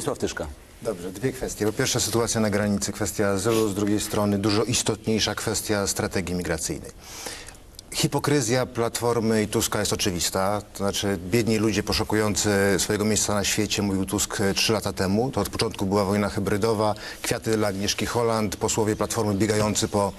Stanisław Tyszka. Dobrze, dwie kwestie. Po pierwsze sytuacja na granicy, kwestia azylu, z drugiej strony dużo istotniejsza kwestia strategii migracyjnej. Hipokryzja Platformy i Tuska jest oczywista. To znaczy biedni ludzie poszukujący swojego miejsca na świecie, mówił Tusk e, trzy lata temu. To od początku była wojna hybrydowa, kwiaty dla Agnieszki Holland, posłowie Platformy biegający po,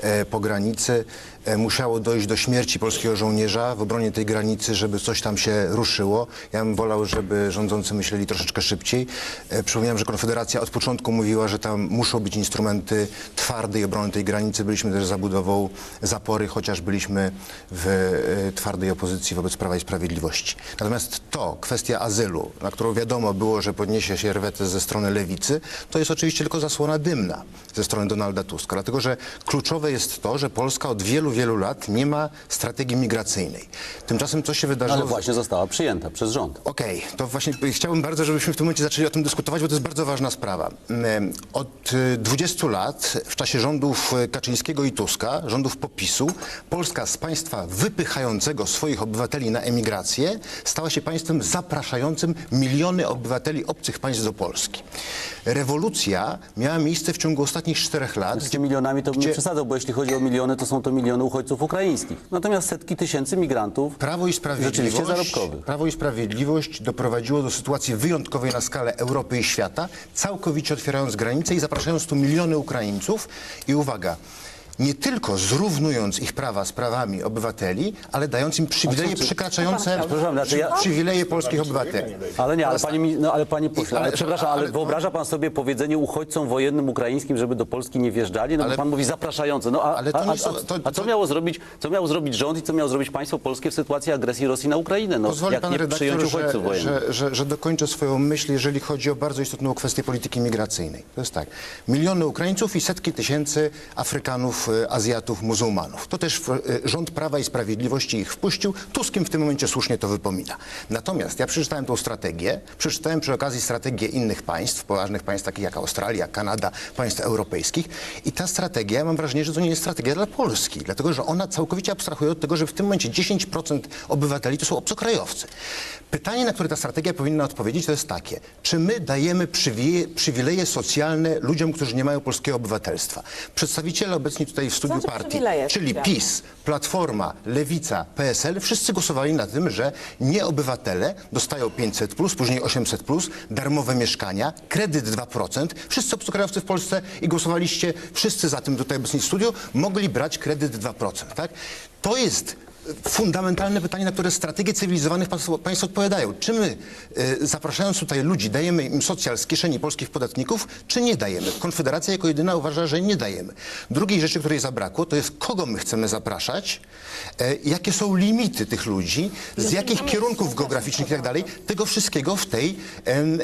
e, po granicy. E, musiało dojść do śmierci polskiego żołnierza w obronie tej granicy, żeby coś tam się ruszyło. Ja bym wolał, żeby rządzący myśleli troszeczkę szybciej. E, przypominam, że Konfederacja od początku mówiła, że tam muszą być instrumenty twardej obrony tej granicy. Byliśmy też za budową zapory, chociaż byliśmy w e, twardej opozycji wobec Prawa i Sprawiedliwości. Natomiast to, kwestia azylu, na którą wiadomo było, że podniesie się rwetę ze strony lewicy, to jest oczywiście tylko zasłona dymna ze strony Donalda Tuska. Dlatego, że kluczowe jest to, że Polska od wielu, wielu lat nie ma strategii migracyjnej. Tymczasem co się wydarzyło... Ale właśnie została przyjęta przez rząd. Okej, to właśnie chciałbym bardzo, żebyśmy w tym momencie zaczęli o tym dyskutować, bo to jest bardzo ważna sprawa. Od y, 20 lat w czasie rządów y, Kaczyńskiego i Tuska, rządów popisu, Polska z państwa wypychającego swoich obywateli na emigrację stała się państwem zapraszającym miliony obywateli obcych państw do Polski. Rewolucja miała miejsce w ciągu ostatnich czterech lat. Z milionami to bym nie Gdzie- przesadzał, bo jeśli chodzi o miliony, to są to miliony uchodźców ukraińskich. Natomiast setki tysięcy migrantów Prawo i rzeczywiście Sprawiedliwość, zarobkowych. Prawo i Sprawiedliwość doprowadziło do sytuacji wyjątkowej na skalę Europy i świata, całkowicie otwierając granice i zapraszając tu miliony Ukraińców. I uwaga, nie tylko zrównując ich prawa z prawami obywateli, ale dając im przywileje przekraczające Przepraszam, znaczy ja- przywileje polskich obywateli. Ale nie, ale panie, mi- no, ale panie pośle, ale ale- przepraszam, ale ale- wyobraża pan sobie powiedzenie uchodźcom wojennym ukraińskim, żeby do Polski nie wjeżdżali? No Ale- bo pan mówi zapraszające. No a, ale to a, nie a, są- to- a co to- miało zrobić, co miało zrobić rząd i co miało zrobić państwo polskie w sytuacji agresji Rosji na Ukrainę? No Pozwoli jak pan nie redaktor, przyjąć że, uchodźców wojennych? że, że, że dokończę swoją myśl, jeżeli chodzi o bardzo istotną kwestię polityki migracyjnej. To jest tak. Miliony Ukraińców i setki tysięcy Afrykanów, e, Azjatów, muzułmanów. To też e, rząd Prawa i Sprawiedliwości ich wpuścił. Tuskim w tym momencie słusznie to wypomina. Natomiast ja przeczytałem tą strategię, przeczytałem przy okazji strategię innych państw, poważnych państw takich jak Australia, Kanada, państw europejskich i ta strategia, ja mam wrażenie, że to nie jest strategia dla Polski, dlatego że ona całkowicie abstrahuje od tego, że w tym momencie 10% obywateli to są obcokrajowcy. Pytanie, na które ta strategia powinna odpowiedzieć, to jest takie. Czy my dajemy przywileje socjalne ludziom, którzy nie mają polskiego obywatelstwa? Przedstawiciele obecni tutaj w studiu partii, czyli? PiS, Platforma, Lewica, PSL, wszyscy głosowali na tym, że nieobywatele dostają 500, później 800, darmowe mieszkania, kredyt 2%. Wszyscy obcokrajowcy w Polsce i głosowaliście wszyscy za tym tutaj obecni w studiu, mogli brać kredyt 2%. Tak? To jest fundamentalne pytanie, na które strategie cywilizowanych państw, państw odpowiadają. Czy my, e, zapraszając tutaj ludzi, dajemy im socjal z kieszeni polskich podatników, czy nie dajemy? Konfederacja jako jedyna uważa, że nie dajemy. Drugiej rzeczy, której zabrakło, to jest kogo my chcemy zapraszać, e, jakie są limity tych ludzi, z jakich kierunków geograficznych i tak dalej. Tego wszystkiego w tej,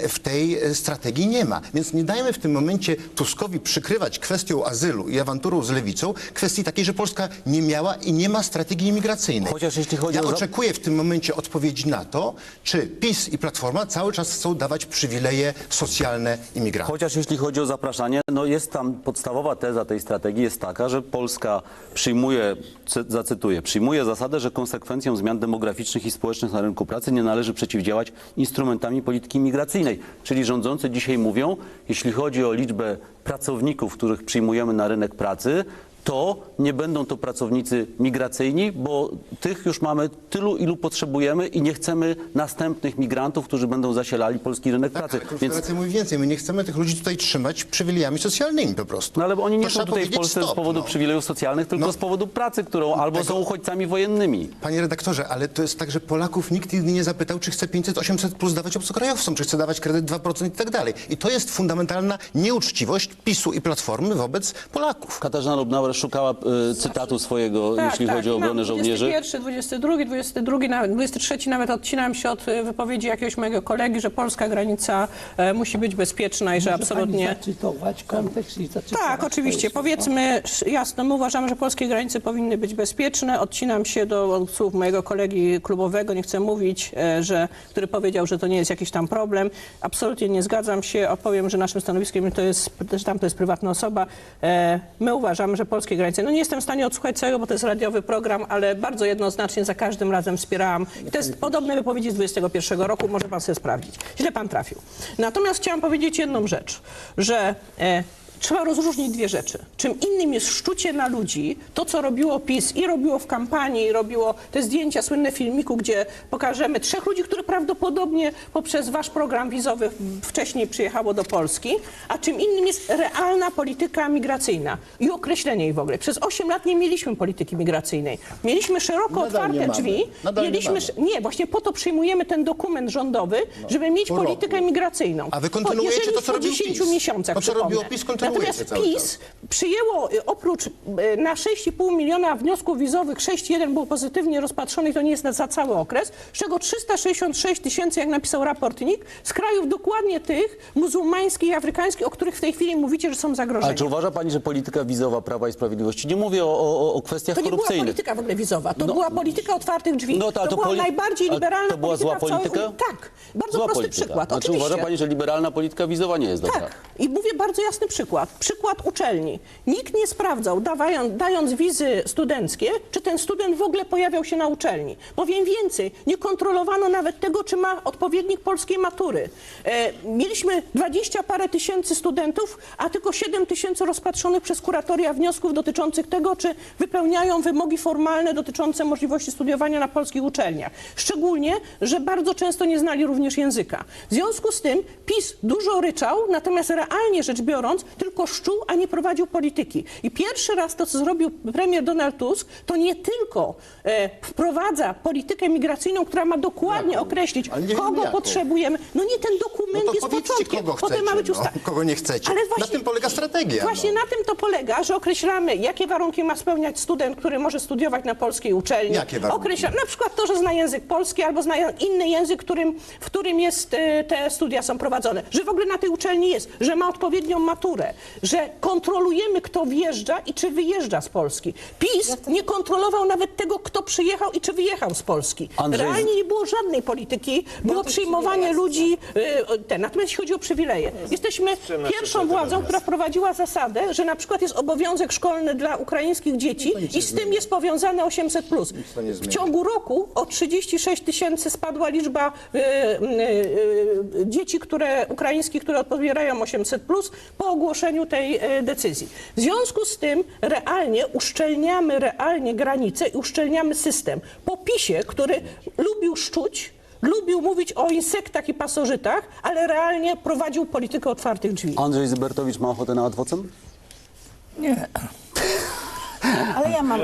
w tej e, strategii nie ma. Więc nie dajmy w tym momencie Tuskowi przykrywać kwestią azylu i awanturą z lewicą kwestii takiej, że Polska nie miała i nie ma strategii imigracyjnej. Chociaż jeśli chodzi ja o oczekuję w tym momencie odpowiedzi na to, czy PiS i Platforma cały czas chcą dawać przywileje socjalne imigrantom. Chociaż jeśli chodzi o zapraszanie, no jest tam podstawowa teza tej strategii jest taka, że Polska przyjmuje, cy- zacytuję, przyjmuje zasadę, że konsekwencją zmian demograficznych i społecznych na rynku pracy nie należy przeciwdziałać instrumentami polityki migracyjnej. Czyli rządzący dzisiaj mówią, jeśli chodzi o liczbę pracowników, których przyjmujemy na rynek pracy, to nie będą to pracownicy migracyjni, bo tych już mamy tylu, ilu potrzebujemy i nie chcemy następnych migrantów, którzy będą zasielali polski rynek Tak, pracy. ale Konfederacja mówi więcej. My nie chcemy tych ludzi tutaj trzymać przywilejami socjalnymi po prostu. No ale oni nie To są tutaj w Polsce z stop, powodu no. przywilejów socjalnych, tylko No. z powodu pracy, którą albo tego- są uchodźcami wojennymi. Panie redaktorze, ale to jest tak, że Polaków nikt nigdy nie zapytał, czy chce 500, 800 plus dawać obcokrajowcom, czy chce dawać kredyt 2% i tak dalej. I to jest fundamentalna nieuczciwość PiSu i Platformy wobec Polaków. Katarzyna Lubnauer szukała e, cytatu swojego, jeśli chodzi o obronę Mam żołnierzy. 21, 22, 22, nawet 23 nawet odcinam się od e, wypowiedzi jakiegoś mojego kolegi, że polska granica e, musi być bezpieczna i że Może absolutnie... Pani zacytować kontekst i zacytować. Tak, oczywiście. jest- Powiedzmy sz- jasno, my uważamy, że polskie granice powinny być bezpieczne. Odcinam się do słów mojego kolegi klubowego, nie chcę mówić, e, że, który powiedział, że to nie jest jakiś tam problem. Absolutnie nie zgadzam się. Odpowiem, że naszym stanowiskiem to jest, że tam to jest prywatna osoba. E, My uważamy, że polskie polskiej granicy. No nie jestem w stanie odsłuchać całego, bo to jest radiowy program, ale bardzo jednoznacznie za każdym razem wspierałam. I to jest podobne wypowiedzi z 21 roku, może pan sobie sprawdzić. Źle pan trafił. Natomiast chciałam powiedzieć jedną rzecz, że e, Trzeba rozróżnić dwie rzeczy. Czym innym jest szczucie na ludzi, to co robiło PiS i robiło w kampanii, i robiło te zdjęcia, słynne filmiku, gdzie pokażemy trzech ludzi, które prawdopodobnie poprzez wasz program wizowy wcześniej przyjechało do Polski, a czym innym jest realna polityka migracyjna i określenie jej w ogóle. Przez 8 lat nie mieliśmy polityki migracyjnej. Mieliśmy szeroko Nadal otwarte nie mamy. drzwi. Nadal nie mieliśmy, mamy. nie, właśnie po to przyjmujemy ten dokument rządowy, żeby mieć po roku. politykę migracyjną. A wy kontynuujecie to, co po robił 10 PiS. miesiącach, To, co robiło. PiS, kontynuujecie Natomiast PiS przyjęło y, oprócz y, na 6,5 miliona wniosków wizowych, 6,1 było pozytywnie rozpatrzonych, to nie jest na- za cały okres, z czego 366 tysięcy, jak napisał raport NIK, z krajów dokładnie tych muzułmańskich i afrykańskich, o których w tej chwili mówicie, że są zagrożeni. Ale czy uważa pani, że polityka wizowa Prawa i Sprawiedliwości, nie mówię o, o, o kwestiach To nie była korupcyjnych, polityka w ogóle wizowa, to No. była polityka otwartych drzwi. No to- ale to, to była najbardziej liberalna to była polityka zła w całej polityka? Unii. Tak, bardzo Zła prosty polityka. przykład. Znaczy Oczywiście. uważa pani, że liberalna polityka wizowa nie jest dobra? Tak. I mówię bardzo jasny przykład. Przykład uczelni. Nikt nie sprawdzał, dawając, dając wizy studenckie, czy ten student w ogóle pojawiał się na uczelni. Powiem więcej, nie kontrolowano nawet tego, czy ma odpowiednik polskiej matury. E, mieliśmy 20 parę tysięcy studentów, a tylko 7 tysięcy rozpatrzonych przez kuratoria wniosków dotyczących tego, czy wypełniają wymogi formalne dotyczące możliwości studiowania na polskich uczelniach. Szczególnie, że bardzo często nie znali również języka. W związku z tym PiS dużo ryczał, natomiast realnie rzecz biorąc tylko szczuł, a nie prowadził polityki. I pierwszy raz to, co zrobił premier Donald Tusk, to nie tylko e, wprowadza politykę migracyjną, która ma dokładnie określić, Ale nie kogo jaką. potrzebujemy. No nie ten dokument No to jest początkiem. kogo Potem ma być chcecie, no, kogo nie chcecie. Ale Na właśnie, tym polega strategia, Właśnie no. na tym to polega, że określamy, jakie warunki ma spełniać student, który może studiować na polskiej uczelni. Jakie warunki? Określa, na przykład to, że zna język polski albo zna inny język, którym, w którym jest, e, te studia są prowadzone. Że w ogóle na tej uczelni jest, że ma odpowiednią maturę, że kontrolujemy, kto wjeżdża i czy wyjeżdża z Polski. PiS nie kontrolował nawet tego, kto przyjechał i czy wyjechał z Polski. Andrzej- Realnie nie było żadnej polityki, było przyjmowanie ludzi. e, Ten. Natomiast jeśli chodzi o przywileje, jesteśmy pierwszą władzą, która wprowadziła zasadę, że na przykład jest obowiązek szkolny dla ukraińskich dzieci i z tym jest powiązane 800. to nie W ciągu roku o 36 tysięcy spadła liczba e, e, dzieci, które, ukraińskich, które odbierają 800 po ogłoszeniu tej e, decyzji. W związku z tym realnie uszczelniamy realnie granice i uszczelniamy system. Po PiSie, który lubił szczuć, lubił mówić o insektach i pasożytach, ale realnie prowadził politykę otwartych drzwi. Andrzej Zybertowicz ma ochotę na adwocem? Nie. Ale ja mam.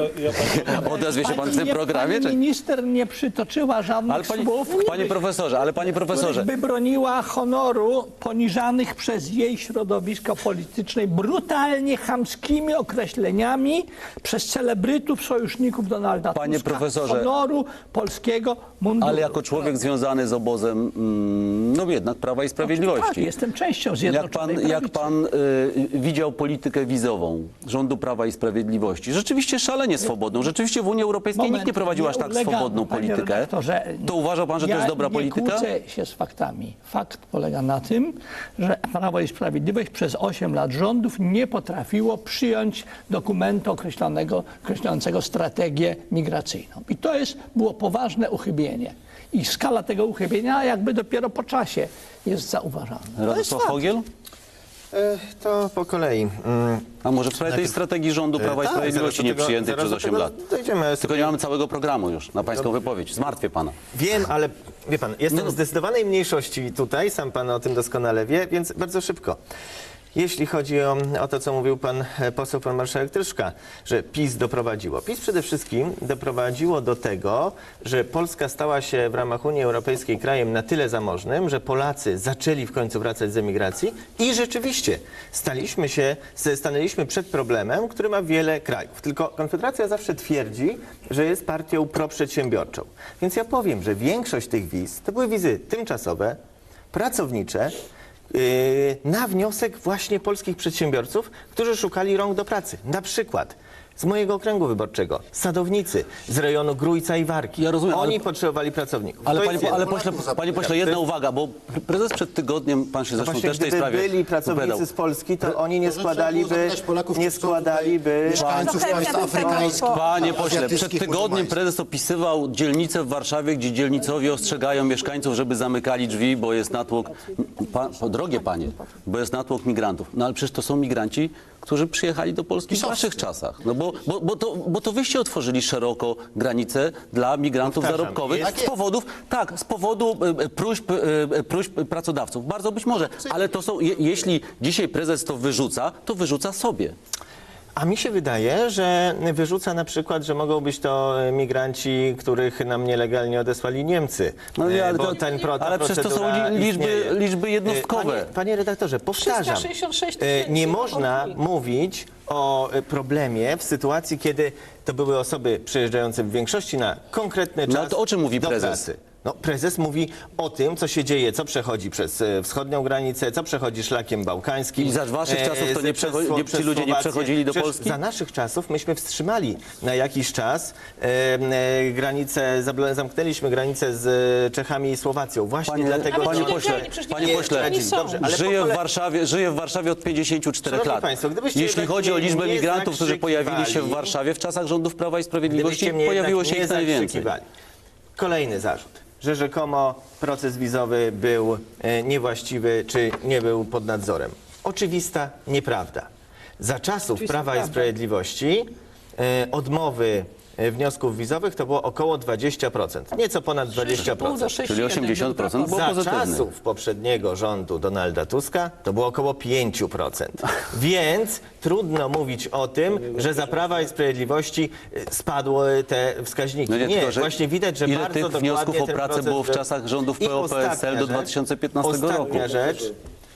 Odezwie się pan w tym programie? Pani Czy... minister nie przytoczyła żadnych Ale pani, słów, panie profesorze, ale panie profesorze, by broniła honoru poniżanych przez jej środowisko polityczne brutalnie chamskimi określeniami przez celebrytów, sojuszników Donalda Panie Tuska. profesorze, Honoru polskiego munduru. ale jako człowiek związany z obozem, mm, no jednak Prawa i Tak, Sprawiedliwości. jestem częścią Jak Zjednoczonej pan, jak Prawicy. pan y, widział politykę wizową rządu Prawa i Sprawiedliwości, rzeczywiście szalenie swobodną, rzeczywiście w Unii Europejskiej Moment, nikt nie prowadził aż tak ulegam, swobodną politykę. To uważał pan, że to ja jest dobra nie polityka? kłócę się z faktami. Fakt polega na tym, że Prawo i Sprawiedliwość przez 8 lat rządów nie potrafiło przyjąć dokumentu określonego, określającego strategię migracyjną. I to jest, było poważne uchybienie. I skala tego uchybienia jakby dopiero po czasie jest zauważalna. Radosław Fogiel? E, To po kolei. Mm, A może w sprawie tej strategii rządu Prawa i tak, Sprawiedliwości zaraz do tego- przyjętej zaraz przez do 8 tego lat? dojdziemy. Tylko nie mamy całego programu już na pańską wypowiedź. Zmartwię pana. Wiem, ale wie pan, jestem No. w zdecydowanej mniejszości tutaj, sam pan o tym doskonale wie, więc bardzo szybko. Jeśli chodzi o, o to, co mówił pan e, poseł, pan marszałek Tryszka, że PiS doprowadziło. PiS przede wszystkim doprowadziło do tego, że Polska stała się w ramach Unii Europejskiej krajem na tyle zamożnym, że Polacy zaczęli w końcu wracać z emigracji i rzeczywiście staliśmy się, stanęliśmy przed problemem, który ma wiele krajów. Tylko Konfederacja zawsze twierdzi, że jest partią proprzedsiębiorczą. Więc ja powiem, że większość tych wiz to były wizy tymczasowe, pracownicze, na wniosek właśnie polskich przedsiębiorców, którzy szukali rąk do pracy. Na przykład z mojego okręgu wyborczego, sadownicy z rejonu Grójca i Warki. Ja rozumiem, Oni ale- potrzebowali pracowników. Ale, To panie, jest ale pośle, panie pośle, jedna uwaga, bo prezes przed tygodniem, pan się No zresztą właśnie, też w tej gdyby sprawie byli pracownicy wypowiadał. z Polski, to oni nie składaliby, nie składaliby... mieszkańców Trochę państw ja bym tego afrykańskich. po- Panie pośle, przed azjatyckich, tygodniem muzułmańskich. prezes opisywał dzielnicę w Warszawie, gdzie dzielnicowi ostrzegają mieszkańców, żeby zamykali drzwi, bo jest natłok, pa, po, drogie panie, bo jest natłok migrantów. No ale przecież to są migranci, którzy przyjechali do Polski w waszych czasach. No bo, bo, bo, to, bo to wyście otworzyli szeroko granice dla migrantów Powtarzam, zarobkowych jest- z powodów, tak, z powodu e, e, próśb, e, próśb pracodawców. Bardzo być może, ale to są, je, jeśli dzisiaj prezes to wyrzuca, to wyrzuca sobie. A mi się wydaje, że wyrzuca na przykład, że mogą być to migranci, których nam nielegalnie odesłali Niemcy. No nie, E, ale to- ten pro, ta ale przecież to są liczby- liczby jednostkowe. E, Panie, panie redaktorze, powtarzam. 366 e, tysięcy, Nie no można mówić o e, problemie w sytuacji, kiedy to były osoby przyjeżdżające w większości na konkretny czas No, ale to o czym mówi prezes? Pracy. No, prezes mówi o tym, co się dzieje, co przechodzi przez e, wschodnią granicę, co przechodzi szlakiem bałkańskim. I za waszych e, czasów to nie przez przecho- Sło- nie- ci przez ludzie nie Słowację. przechodzili do Polski? Za naszych czasów myśmy wstrzymali na jakiś czas e, e, granicę, zamknęliśmy granicę z e, Czechami i Słowacją. Właśnie Panie- dlatego, panie że- pośle, przecież panie nie pośle, oni są. Dobrze, ale żyję, po w Warszawie, żyję w Warszawie od 54 Szanowni lat. państwo, gdybyście Jeśli jednak chodzi o nie- liczbę nie migrantów, którzy pojawili się w zakrzykiwali- Warszawie w czasach rządów Prawa i Sprawiedliwości, Gdybyście mnie pojawiło jednak się nie ich najwięcej. zakrzykiwali. Kolejny zarzut, że rzekomo proces wizowy był e, niewłaściwy czy nie był pod nadzorem. Oczywista nieprawda. Za czasów Prawa i Sprawiedliwości e, odmowy e, wniosków wizowych to było około 20%, nieco ponad 20%. Czyli 80% było Za pozytywne. czasów poprzedniego rządu Donalda Tuska to było około 5%. Więc trudno mówić o tym, że za Prawa i Sprawiedliwości y, spadły te wskaźniki. No nie, nie, tylko, że właśnie widać, że ile bardzo tych dokładnie wniosków o ten pracę proces było w był- czasach rządów I PO-PSL ostatnia do rzecz, 2015 ostatnia roku? rzecz,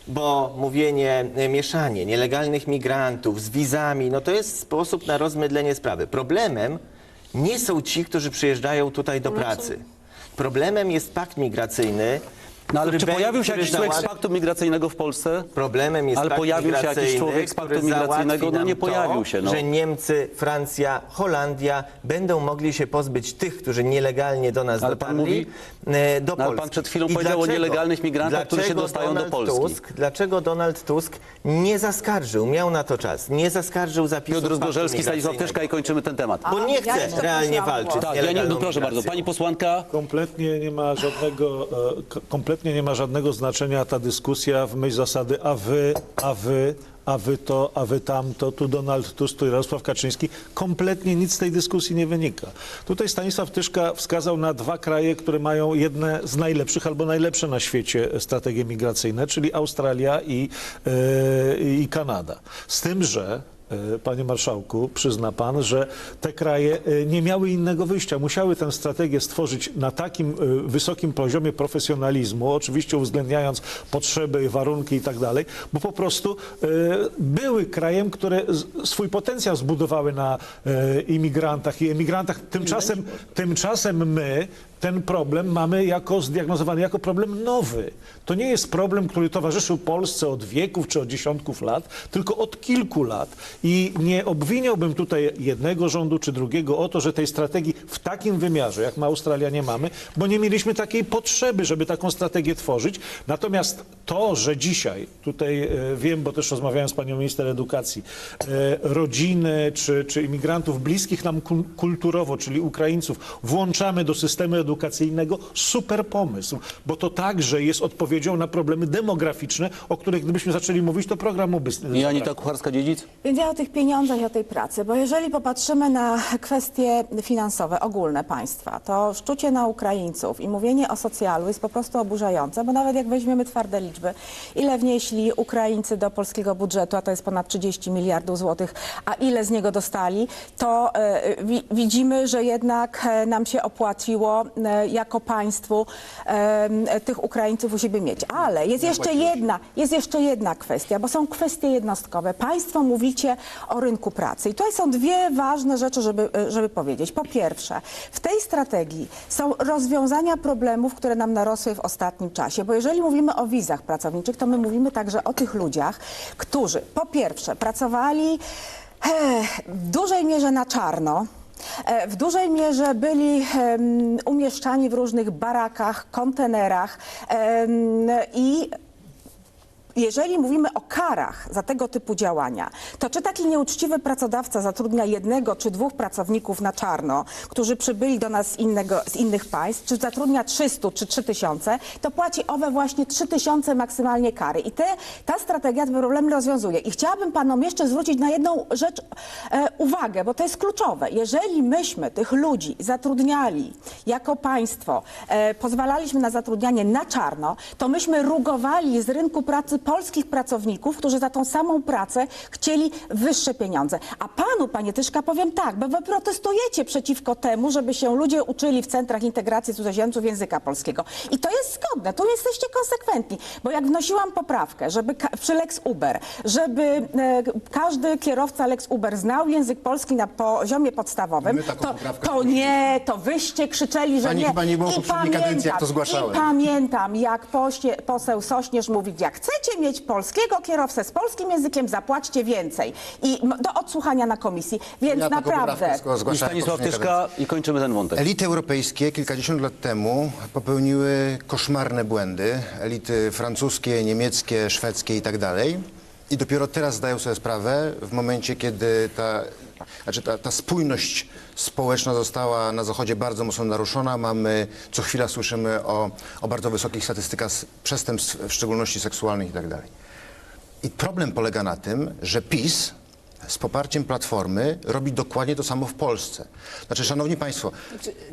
bo mówienie, y, mieszanie nielegalnych migrantów z wizami, no to jest sposób na rozmydlenie sprawy. Problemem nie są ci, którzy przyjeżdżają tutaj do pracy. Problemem jest pakt migracyjny. No ale czy pojawił się jakiś człowiek z paktu migracyjnego w Polsce? Problemem jest Ale pojawił się jakiś człowiek z paktu migracyjnego? No nie pojawił to, się, no. że Niemcy, Francja, Holandia będą mogli się pozbyć tych, którzy nielegalnie do nas Ale pan dotarli, mówi- e, do No, ale Polski. pan przed chwilą I powiedział o dlaczego- nielegalnych migrantach, którzy się dostają do Donald Polski? Tusk, dlaczego Donald Tusk nie zaskarżył, miał na to czas, nie zaskarżył zapisów Piotr Zgorzelski, Stanisław? Tyszka i kończymy ten temat. Bo nie Ja chce jeszcze realnie o walczyć Tak, ja nie, no proszę bardzo, migracją. pani posłanka. Kompletnie nie ma żadnego, e, kompletnie nie ma żadnego znaczenia ta dyskusja w myśl zasady a wy, a wy, a wy to, a wy tamto, tu Donald Tusk, tu Jarosław Kaczyński. Kompletnie nic z tej dyskusji nie wynika. Tutaj Stanisław Tyszka wskazał na dwa kraje, które mają jedne z najlepszych albo najlepsze na świecie strategie migracyjne, czyli Australia i, e, i Kanada. Z tym, że Panie marszałku, przyzna pan, że te kraje e, nie miały innego wyjścia. Musiały tę strategię stworzyć na takim e, wysokim poziomie profesjonalizmu, oczywiście uwzględniając potrzeby, warunki i tak dalej, bo po prostu e, były krajem, które swój potencjał zbudowały na e, imigrantach i emigrantach. Tymczasem, tymczasem my ten problem mamy jako zdiagnozowany jako problem nowy. To nie jest problem, który towarzyszył Polsce od wieków czy od dziesiątków lat, tylko od kilku lat. I nie obwiniałbym tutaj jednego rządu czy drugiego o to, że tej strategii w takim wymiarze, jak ma Australia, nie mamy, bo nie mieliśmy takiej potrzeby, żeby taką strategię tworzyć. Natomiast to, że dzisiaj, tutaj e, wiem, bo też rozmawiałem z panią minister edukacji, e, rodziny czy, czy imigrantów bliskich nam kul- kulturowo, czyli Ukraińców, włączamy do systemu edukacyjnego, super pomysł, bo to także jest odpowiedzią na problemy demograficzne, o których gdybyśmy zaczęli mówić, to programu by I Anita Kucharska-Dziedzic? Więc ja o tych pieniądzach i o tej pracy, bo jeżeli popatrzymy na kwestie finansowe, ogólne państwa, to szczucie na Ukraińców i mówienie o socjalu jest po prostu oburzające, bo nawet jak weźmiemy twarde liczby, ile wnieśli Ukraińcy do polskiego budżetu, a to jest ponad 30 miliardów złotych, a ile z niego dostali, to e, wi widzimy, że jednak e, nam się opłaciło jako państwu e, tych Ukraińców u siebie mieć. Ale jest jeszcze jedna, jest jeszcze jedna kwestia, bo są kwestie jednostkowe. Państwo mówicie o rynku pracy i tutaj są dwie ważne rzeczy, żeby, żeby powiedzieć. Po pierwsze, w tej strategii są rozwiązania problemów, które nam narosły w ostatnim czasie, bo jeżeli mówimy o wizach pracowniczych, to my mówimy także o tych ludziach, którzy po pierwsze pracowali w dużej mierze na czarno. E, W dużej mierze byli umieszczani w różnych barakach, kontenerach i jeżeli mówimy o karach za tego typu działania, to czy taki nieuczciwy pracodawca zatrudnia jednego czy dwóch pracowników na czarno, którzy przybyli do nas z, innego, z innych państw, czy zatrudnia 300 czy 3000, to płaci owe właśnie 3000 maksymalnie kary. I te, ta strategia ten problem rozwiązuje. I chciałabym panom jeszcze zwrócić na jedną rzecz e, uwagę, bo to jest kluczowe. Jeżeli myśmy tych ludzi zatrudniali jako państwo, e, pozwalaliśmy na zatrudnianie na czarno, to myśmy rugowali z rynku pracy polskich pracowników, którzy za tą samą pracę chcieli wyższe pieniądze. A panu, panie Tyszka, powiem tak, bo wy protestujecie przeciwko temu, żeby się ludzie uczyli w centrach integracji cudzoziemców języka polskiego. I to jest zgodne, tu jesteście konsekwentni, bo jak wnosiłam poprawkę, żeby przy Lex Uber, żeby e, każdy kierowca Lex Uber znał język polski na poziomie podstawowym, to, to nie, to wyście krzyczeli, że Pani nie. chyba nie było I poprzedniej kadencji, jak to pamiętam, zgłaszałem. I pamiętam, jak poście, poseł Sośnierz mówi, jak chcecie mieć polskiego kierowcę z polskim językiem, zapłaćcie więcej. I m- do odsłuchania na komisji. Więc Ja taką naprawdę... poprawkę zgła- I zgłaszałem w Stanisław poprzedniej Tyszka i kończymy ten wątek. Elity europejskie kilkadziesiąt lat temu popełniły koszmarne błędy. Elity francuskie, niemieckie, szwedzkie i tak dalej. I dopiero teraz zdają sobie sprawę, w momencie, kiedy ta, znaczy ta, ta spójność społeczna została na Zachodzie bardzo mocno naruszona. Mamy, co chwila słyszymy o, o bardzo wysokich statystykach przestępstw, w szczególności seksualnych i tak. I problem polega na tym, że PiS z poparciem Platformy robi dokładnie to samo w Polsce. Znaczy, szanowni państwo,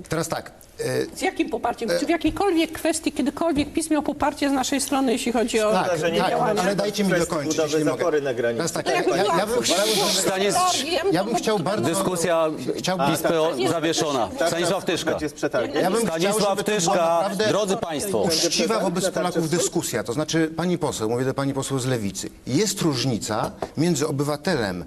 teraz tak, e, Z jakim poparciem? Czy w jakiejkolwiek kwestii kiedykolwiek PiS miał poparcie z naszej strony, jeśli chodzi o tak, że nie tak, działania. ale dajcie mi dokończyć, budowy jeśli mogę. zapory na granicy. Teraz tak, To ja, ja, ja bym chciał, ja bym chciał bardzo... Dyskusja Chciałbym- PiS PO zawieszona. Stanisław Tyszka. Ja bym Stanisław Tyszka, naprawdę drodzy państwo. Uczciwa wobec Polaków dyskusja. To znaczy, pani poseł, mówię do pani poseł z Lewicy, jest różnica między obywatelem,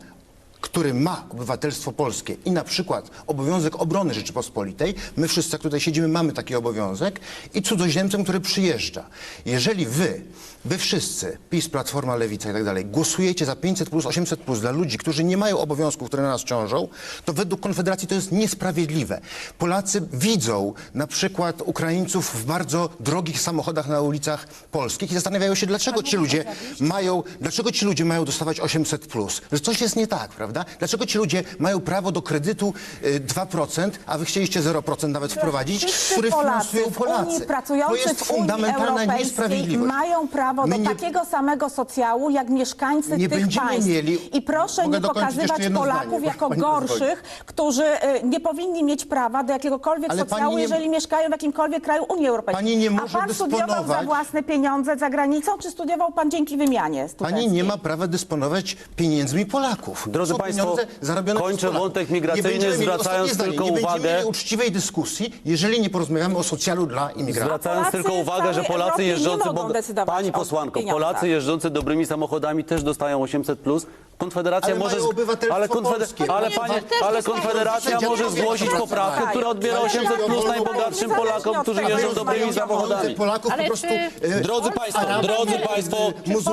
który ma obywatelstwo polskie i na przykład obowiązek obrony Rzeczypospolitej, my wszyscy, jak tutaj siedzimy, mamy taki obowiązek, i cudzoziemcem, który przyjeżdża. Jeżeli wy, wy wszyscy, PiS, Platforma, Lewica i tak dalej, głosujecie za 500 plus, 800 plus dla ludzi, którzy nie mają obowiązków, które na nas ciążą, to według Konfederacji to jest niesprawiedliwe. Polacy widzą na przykład Ukraińców w bardzo drogich samochodach na ulicach polskich i zastanawiają się, dlaczego ci ludzie mają, dlaczego ci ludzie mają dostawać 800 plus. Że coś jest nie tak, prawda? Dlaczego ci ludzie mają prawo do kredytu y, 2%, a wy chcieliście 0% nawet wprowadzić, który Polacy finansują Polacy. Pracujący to jest fundamentalna niesprawiedliwość. mają prawo My do nie- takiego samego socjału jak mieszkańcy Nie tych będziemy państw. mieli- I proszę Mogę nie dokończyć jeszcze pokazywać jedno Polaków zdanie, jako pani pozwoli. gorszych, którzy y, nie powinni mieć prawa do jakiegokolwiek Ale pani socjału, nie- jeżeli mieszkają w jakimkolwiek kraju Unii Europejskiej. Pani nie A może pan studiował za dysponować- własne pieniądze za granicą, czy studiował pan dzięki wymianie studenckiej? Pani nie ma prawa dysponować pieniędzmi Polaków. Drodzy Są państwo, pieniądze zarobione kończę przez Polaków. wątek migracyjny, Nie będziemy mieli- zwracając ostatnie zdanie, tylko nie uwagę- będziemy mieli uczciwej dyskusji, jeżeli nie porozmawiamy o socjalu dla imigrantów. Zwracając Polacy tylko w uwagę, że całej Polacy Europie nie jeżdżący... mogą boga- decydować Pani o posłanko, pieniądzach. Polacy jeżdżący dobrymi samochodami też dostają 800+. Plus. Konfederacja Ale może... mają obywatelstwo ale, polskie. ale, Nie, panie, też ale dostają. Konfederacja Sędzia może zgłosić poprawkę, która odbiera Ale 800 plus najbogatszym Polakom, którzy jeżdżą dobrymi samochodami. Polaków Ale po prostu... czy- e, Drodzy Państwo, drodzy Państwo,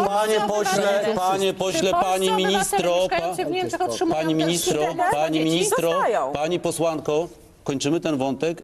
panie pośle, panie pośle, pani ministro, mieszkający w Niemczech otrzymują pani też ministro, pani dzieci? ministro, Dostają. pani posłanko, kończymy ten wątek